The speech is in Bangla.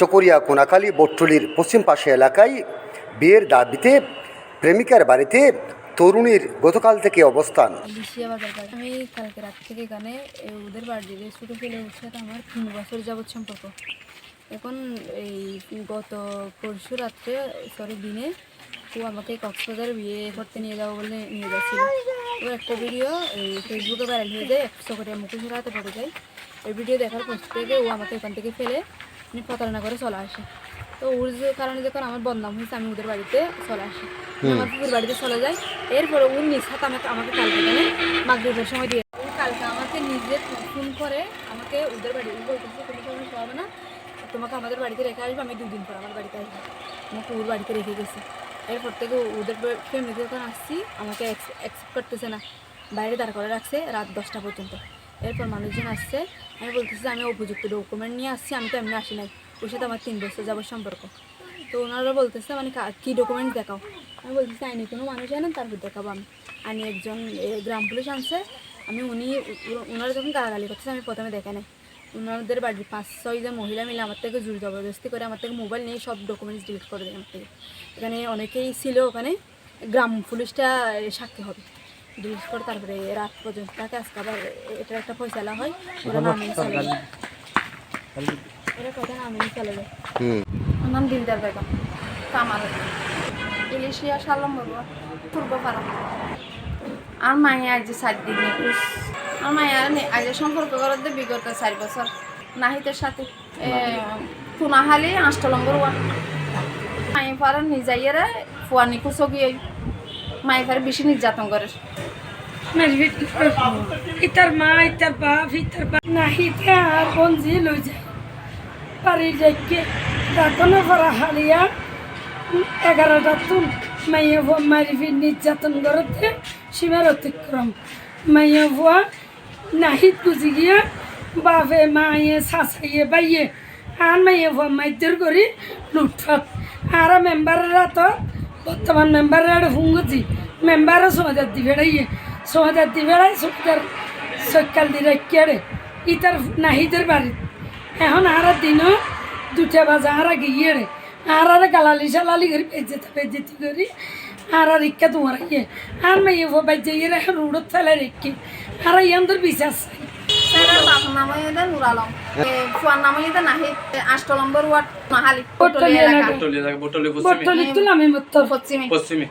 চকরিয়া কোনাকালী বট্টলির পশ্চিম পাশে এলাকায় বিয়ের দাবিতে প্রেমিকার বাড়িতে তরুণীর গতকাল থেকে অবস্থান। আমি কালকে রাত থেকে এখানে ওদের বাড়িতে ছোটো ওর সাথে আমার তিন বছর যাবৎ সম্পর্ক। এখন এই গত পরশু রাত্রে সরি দিনে ও আমাকে কক্সবাজার বিয়ে করতে নিয়ে যাব বলে নিয়ে যাচ্ছিল। ও একটা ভিডিও এই ফেসবুকে ভাইরাল হয়ে যায় একশো করে মুখোশের হাতে পড়ে যায়। ওই ভিডিও দেখার পর থেকে ও আমাকে এখান থেকে ফেলে মানে প্রতারণা করে চলে আসে। তো ওর যে কারণে যখন আমার বদনাম হয়েছে আমি ওদের বাড়িতে চলে আসি। আমি আমার পুকুর বাড়িতে চলে যাই। এরপরে ওর নিজ হাতে আমাকে আমাকে কালকে এখানে মাগরীবের সময় দিয়ে ও কালকে আমাকে নিজে ফোন করে আমাকে ওদের বাড়ি বলতেছে তুমি সমস্যা হবে না। তোমাকে আমাদের বাড়িতে রেখে আসবে আমি দুদিন পর আমার বাড়িতে আসব। আমাকে ওর বাড়িতে রেখে গেছে। এরপর থেকে ওদের ফ্যামিলিতে যখন আসছি আমাকে অ্যাকসেপ্ট করতেছে না। বাইরে দাঁড় করে রাখছে রাত দশটা পর্যন্ত। এরপর মানুষজন আসছে। আমি বলতেছি, আমি উপযুক্ত ডকুমেন্ট নিয়ে আসছি, আমি তো এমনি আসি নাই। ওর সাথে আমার তিন বছর যাবার সম্পর্ক। তো ওনারা বলতেছে মানে কা- ডকুমেন্ট দেখাও? আমি বলতেছি, আইনি কোনো মানুষ আনেন তারপর দেখাবো আমি। আনি একজন গ্রাম পুলিশ আনছে। আমি উনি ওনারা যখন গালাগালি করতেছে, আমি প্রথমে দেখে নাই। ওনাদের বাড়ির পাঁচ ছয়জন মহিলা মিলে আমার থেকে জোর জবরদস্তি করে আমার থেকে মোবাইল নিয়ে সব ডকুমেন্টস ডিলিট করে দেয় আমার থেকে। এখানে অনেকেই ছিল ওখানে। গ্রাম পুলিশটা সাক্ষী হবে। ডিলিট করে তারপরে রাত পর্যন্ত তাকে আজকে আবার এটার একটা ফয়সালা হয়। ওরা নামিয়ে চলে। যায় ওরা কথা নামিয়ে চলে যায়। হুম। আমার নাম দিলদার বেগম কামাল। ইলিশিয়া সালম বলব পূর্ব পাড়া আর মায়ে আজ সাত দিন নিখোঁজ আর মায়ে আজ সম্পর্ক করতে বিগত চার বছর। নাহিতের সাথে পুনাহালি আষ্ট নম্বর ওয়ান মায়ে পারে নিজাইয়েরা ফুয়া নিখোঁজ গিয়ে মায়ে পারে বেশি নির্যাতন করে। ইতার মা, ইতার বাপ ইতার বাপ। নাহিতে আর বঞ্জি লই যায়। পারি যাইকে ডাকনে পরা হালিয়া, এগারোটা তুন। মাইয়া ভুয়া মারি নির্যাতন করতে সীমার অতিক্রম। মাইয়া ভুয়া নাহিত বুঝি গিয়া বাপে, মায়ে শাসাইয়ে বাইয়ে আর মাইয়া ভুয়া মাইদের করি লুটফাত আর মেম্বারের রাত বর্তমান মেম্বারের হুঙ্গুজি মেম্বারও সমাজার দি বেড়াইয়ে সমাজার দি বেড়াই সমাজার সকাল দি রেখে ইতার নাহিদের বাড়ি। এখন আর দিনও দুটা বাজে আর গিয়ে রে আর আর গালালি সালালি করে বেজেতে বেজেতি করি। আর আর ইক্কা তোমার ইয়ে আর মেয়ে ইয়ে রে, রুডত ফেলে রেখে। আর ইয়ান্তর বিশ্বাস। পশ্চিমে।